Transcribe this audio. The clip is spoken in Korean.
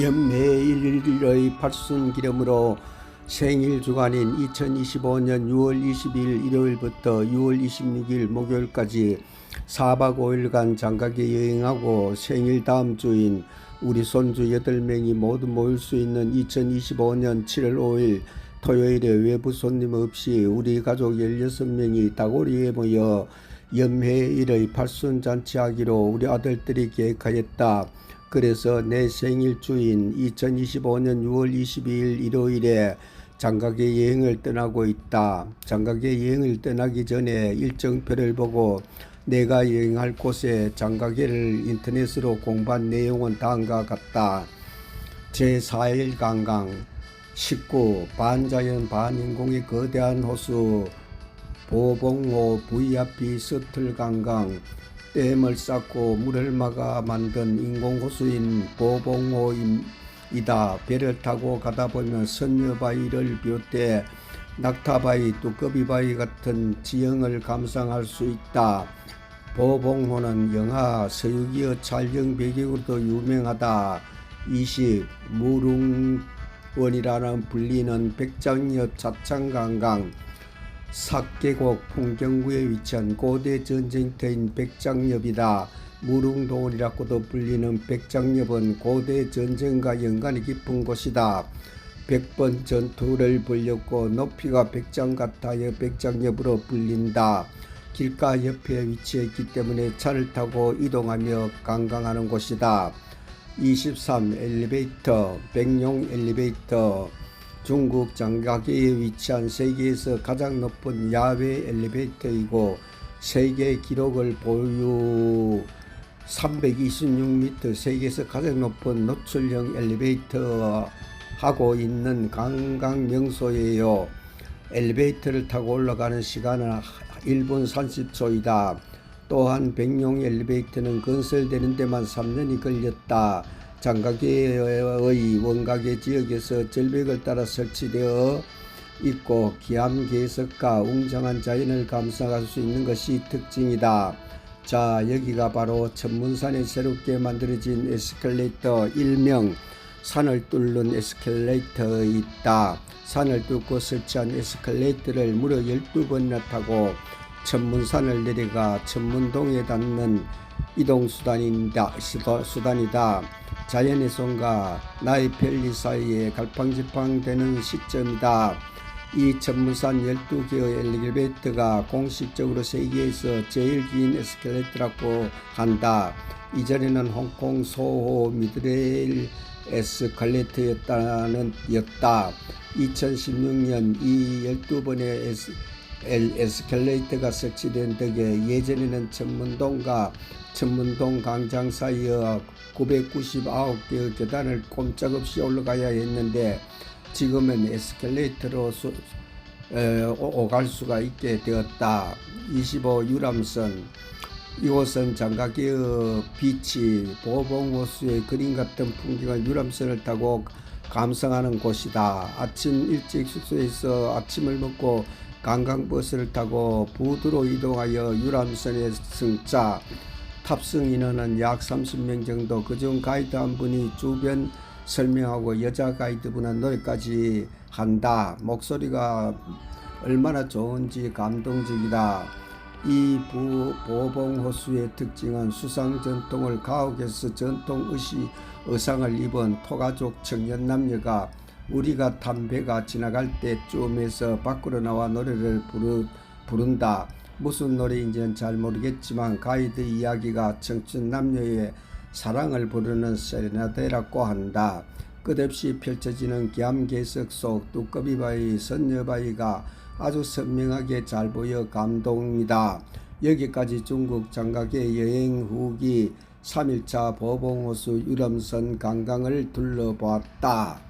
연매일의 팔순 기념으로 생일 주간인 2025년 6월 20일 일요일부터 6월 26일 목요일까지 4박 5일간 장가게 여행하고 생일 다음 주인 우리 손주 8명이 모두 모일 수 있는 2025년 7월 5일 토요일에 외부 손님 없이 우리 가족 16명이 다고리에 모여 연회일의 팔순잔치하기로 우리 아들들이 계획하였다. 그래서 내 생일 주인 2025년 6월 22일 일요일에 장가게 여행을 떠나고 있다. 장가게 여행을 떠나기 전에 일정표를 보고 내가 여행할 곳에 장가게를 인터넷으로 공부한 내용은 다음과 같다. 제4일 관광 19 반자연 반인공의 거대한 호수 보봉호 VIP 서틀 관광 댐을 쌓고 물을 막아 만든 인공호수인 보봉호이다. 배를 타고 가다 보면 선녀바위를 비롯해 낙타바위, 두꺼비바위 같은 지형을 감상할 수 있다. 보봉호는 영화 서유기의 촬영 배경으로도 유명하다. 20. 무릉원이라는 불리는 백장엽 자창관광 삭계곡 풍경구에 위치한 고대 전쟁터인 백장엽이다. 무릉도원이라고도 불리는 백장엽은 고대 전쟁과 연관이 깊은 곳이다. 백번 전투를 벌였고 높이가 백장 같아여 백장엽으로 불린다. 길가 옆에 위치해 있기 때문에 차를 타고 이동하며 관광하는 곳이다. 23 엘리베이터 백룡 엘리베이터 중국 장가계에 위치한 세계에서 가장 높은 야외 엘리베이터이고 세계 기록을 보유 326m 세계에서 가장 높은 노출형 엘리베이터 하고 있는 관광 명소예요. 엘리베이터를 타고 올라가는 시간은 1분 30초이다. 또한 백룡 엘리베이터는 건설되는 데만 3년이 걸렸다. 장가계의 원가계 지역에서 절벽을 따라 설치되어 있고 기암계석과 웅장한 자연을 감상할 수 있는 것이 특징이다. 자 여기가 바로 천문산에 새롭게 만들어진 에스컬레이터 일명 산을 뚫는 에스컬레이터에 있다. 산을 뚫고 설치한 에스컬레이터를 무려 12번이나 타고 천문산을 내려가 천문동에 닿는 이동수단이다. 수단이다. 자연의 손과 나의 편리 사이에 갈팡질팡되는 시점이다. 이 천문산 12개의 엘리베이터가 공식적으로 세계에서 제일 긴 에스컬레이터라고 한다. 이전에는 홍콩 소호 미드레일 에스컬레이터였다는 였다. 2016년 이 12번의 에스, 에스컬레이터가 설치된 덕에 예전에는 천문동과 천문동 광장 사이에 999개의 계단을 꼼짝없이 올라가야 했는데 지금은 에스컬레이터로 수, 에, 오갈 수가 있게 되었다. 25 유람선 이곳은 장가계의 비치 보봉호수의 그림 같은 풍경을 유람선을 타고 감상하는 곳이다. 아침 일찍 숙소에서 아침을 먹고 관광버스를 타고 부두로 이동하여 유람선에 승차. 탑승 인원은 약 30명 정도. 그중 가이드 한 분이 주변 설명하고 여자 가이드분은 노래까지 한다. 목소리가 얼마나 좋은지 감동적이다. 이 부, 보봉호수의 특징은 수상 전통을 가옥에서 전통 의시, 의상을 입은 토가족 청년 남녀가 우리가 탄 배가 지나갈 때쯤에서 밖으로 나와 노래를 부르, 부른다. 무슨 노래인지는 잘 모르겠지만 가이드 이야기가 청춘 남녀의 사랑을 부르는 세레나데라고 한다. 끝없이 펼쳐지는 기암계석 속 두꺼비 바위, 선녀 바위가 아주 선명하게 잘 보여 감동이다. 여기까지 중국 장가계 여행 후기 3일차 보봉호수 유람선 관광을 둘러보았다.